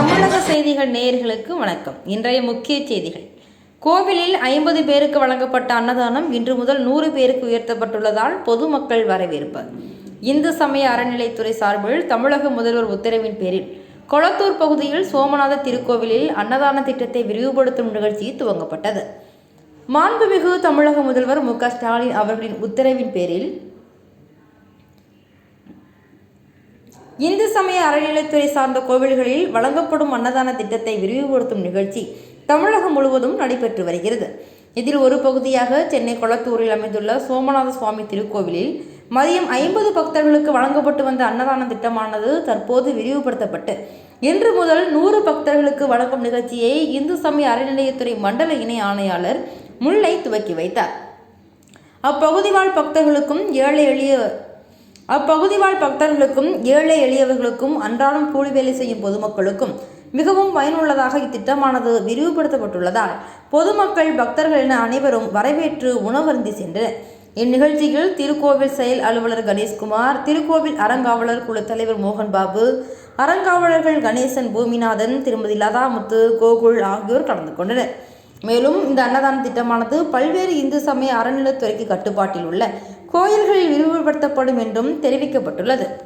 தமிழக செய்திகள் நேயர்களுக்கு வணக்கம். இன்றைய முக்கிய செய்திகள். கோவிலில் ஐம்பது பேருக்கு வழங்கப்பட்ட அன்னதானம் இன்று முதல் நூறு பேருக்கு உயர்த்தப்பட்டுள்ளதால் பொதுமக்கள் வரவேற்பு. இந்து சமய அறநிலைத்துறை சார்பில் தமிழக முதல்வர் உத்தரவின் பேரில் கொளத்தூர் பகுதியில் சோமநாத திருக்கோவிலில் அன்னதான திட்டத்தை விரிவுபடுத்தும் நிகழ்ச்சி துவங்கப்பட்டது. மாண்புமிகு தமிழக முதல்வர் மு க ஸ்டாலின் அவர்களின் உத்தரவின் பேரில் இந்து சமய அறநிலைத்துறை சார்ந்த கோவில்களில் வழங்கப்படும் அன்னதான திட்டத்தை விரிவுபடுத்தும் நிகழ்ச்சி தமிழகம் முழுவதும் நடைபெற்று வருகிறது. இதில் ஒரு பகுதியாக சென்னை கொளத்தூரில் அமைந்துள்ள சோமநாத சுவாமி திருக்கோவிலில் மதியம் ஐம்பது பக்தர்களுக்கு வழங்கப்பட்டு வந்த அன்னதான திட்டமானது தற்போது விரிவுபடுத்தப்பட்டு இன்று முதல் நூறு பக்தர்களுக்கு வழங்கும் நிகழ்ச்சியை இந்து சமய அறநிலையத்துறை மண்டல இணை ஆணையாளர் முல்லை துவக்கி வைத்தார். அப்பகுதி வாழ் பக்தர்களுக்கும் ஏழை எளிய அப்பகுதி வாழ் பக்தர்களுக்கும் ஏழை எளியவர்களுக்கும் அன்றாடம் கூலி வேலை செய்யும் பொதுமக்களுக்கும் மிகவும் பயனுள்ளதாக இத்திட்டமானது விரிவுபடுத்தப்பட்டுள்ளதால் பொதுமக்கள் பக்தர்கள் என அனைவரும் வரவேற்று உணவருந்தி சென்றனர். இந்நிகழ்ச்சியில் திருக்கோவில் செயல் அலுவலர் கணேஷ்குமார் திருக்கோவில் அறங்காவலர் குழு தலைவர் மோகன்பாபு அறங்காவலர்கள் கணேசன் பூமிநாதன் திருமதி லதாமுத்து கோகுல் ஆகியோர் கலந்து கொண்டனர். மேலும் இந்த அன்னதான திட்டமானது பல்வேறு இந்து சமய அறநிலைத்துறைக்கு கட்டுப்பாட்டில் உள்ள கோயில்களில் விரிவுபடுத்தப்படும் என்றும் தெரிவிக்கப்பட்டுள்ளது.